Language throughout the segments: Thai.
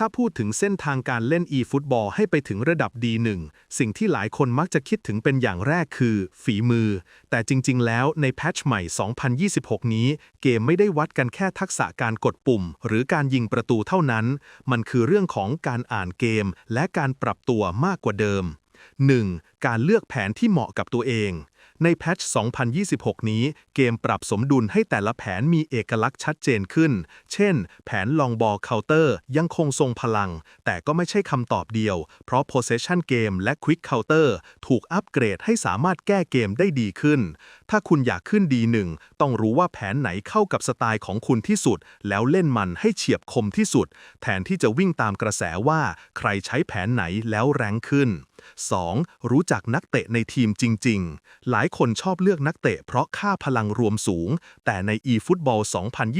ถ้าพูดถึงเส้นทางการเล่น e-football ให้ไปถึงระดับ D1 สิ่งที่หลายคนมักจะคิดถึงเป็นอย่างแรกคือ ฝีมือ แต่จริง ๆ แล้วในแพทช์ใหม่ 2026 นี้ เกมไม่ได้วัดกันแค่ทักษะการกดปุ่ม หรือการยิงประตูเท่านั้น มันคือเรื่องของการอ่านเกม และการปรับตัวมากกว่าเดิม 1. การเลือกแผนที่เหมาะกับตัวเอง ในแพทช์ 2026 นี้ เกมปรับสมดุลให้แต่ละแผนมีเอกลักษณ์ชัดเจนขึ้น เช่น แผนลองบอลเคาน์เตอร์ยังคงทรงพลัง แต่ก็ไม่ใช่คำตอบเดียว เพราะ possession game และ quick counter ถูกอัปเกรดให้สามารถแก้เกมได้ดีขึ้น ถ้าคุณอยากขึ้นดีหนึ่งต้องรู้ว่าแผนไหนเข้ากับสไตล์ของคุณที่สุด แล้วเล่นมันให้เฉียบคมที่สุด แทนที่จะวิ่งตามกระแสว่า ใครใช้แผนไหนแล้วแรงขึ้น 2. รู้จักนักเตะในทีมจริง ๆ หลายคนชอบเลือกนักเตะเพราะค่าพลังรวมสูง แต่ใน eFootball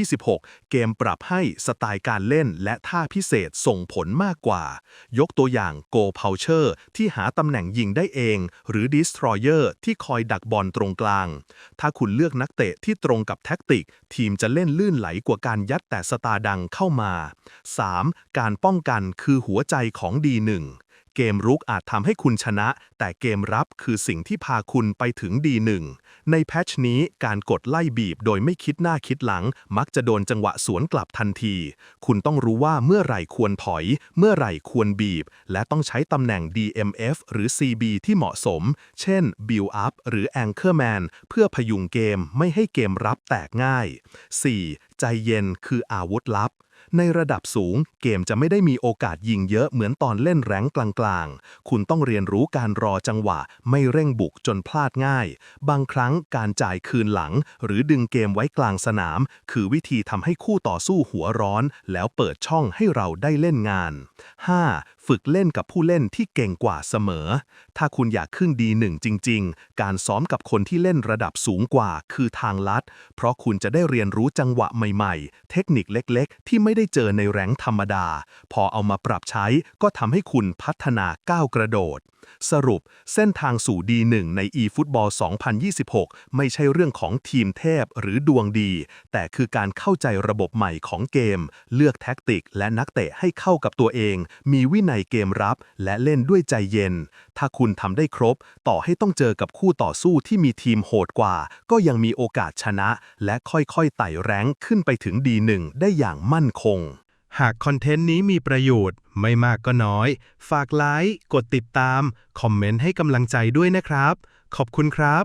2026 เกมปรับให้สไตล์การเล่นและท่าพิเศษส่งผลมากกว่า ยกตัวอย่าง Go Poacher ที่หาตำแหน่งยิงได้เอง หรือ Destroyer ที่คอยดักบอลตรงกลาง ถ้าคุณเลือกนักเตะที่ตรงกับแท็กติก ทีมจะเล่นลื่นไหลกว่าการยัดแต่สตาดังเข้ามา 3. การป้องกันคือหัวใจของดีหนึ่ง เกมรุกอาจทำให้คุณชนะ แต่เกมรับคือสิ่งที่พาคุณไปถึงดีหนึ่ง ในแพทช์นี้การกดไล่บีบโดยไม่คิดหน้าคิดหลัง มักจะโดนจังหวะสวนกลับทันที คุณต้องรู้ว่าเมื่อไหร่ควรถอย เมื่อไหร่ควรบีบ และต้องใช้ตำแหน่ง DMF หรือ CB ที่เหมาะสม เช่น Build Up หรือ Anchorman เพื่อพยุงเกมไม่ให้เกมรับแตกง่าย 4. ใจเย็นคืออาวุธลับ ในระดับสูงเกมจะไม่ได้มีโอกาสยิงเยอะเหมือนตอนเล่นแรงกลางๆ คุณต้องเรียนรู้การรอจังหวะ ไม่เร่งบุกจนพลาดง่าย บางครั้งการจ่ายคืนหลัง หรือดึงเกมไว้กลางสนาม คือวิธีทำให้คู่ต่อสู้หัวร้อน แล้วเปิดช่องให้เราได้เล่นงาน 5. ฝึกเล่นกับผู้เล่นที่เก่งกว่าเสมอ ถ้าคุณอยากขึ้นดีหนึ่งจริง ๆ การซ้อมกับคนที่เล่นระดับสูงกว่าคือทางลัด เพราะคุณจะได้เรียนรู้จังหวะใหม่ๆ เทคนิคเล็กๆ ที่ไม่ได้เจอในแรงธรรมดา พอเอามาปรับใช้ก็ทำให้คุณพัฒนาก้าวกระโดด สรุปเส้นทางสู่ดีหนึ่งใน eFootball 2026 ไม่ใช่เรื่องของทีมเทพหรือดวงดี แต่คือการเข้าใจระบบใหม่ของเกม เลือกแท็กติกและนักเตะให้เข้ากับตัวเอง มีวินัยเกมรับ และเล่นด้วยใจเย็น ถ้าคุณทำได้ครบ ต่อให้ต้องเจอกับคู่ต่อสู้ที่มีทีมโหดกว่า ก็ยังมีโอกาสชนะ และค่อยๆไต่แรงขึ้นไปถึงดีหนึ่งได้อย่างมั่นคง หากคอนเทนต์นี้มีประโยชน์ไม่มากก็น้อย ฝากไลค์ กดติดตาม คอมเมนต์ให้กำลังใจด้วยนะครับ ขอบคุณครับ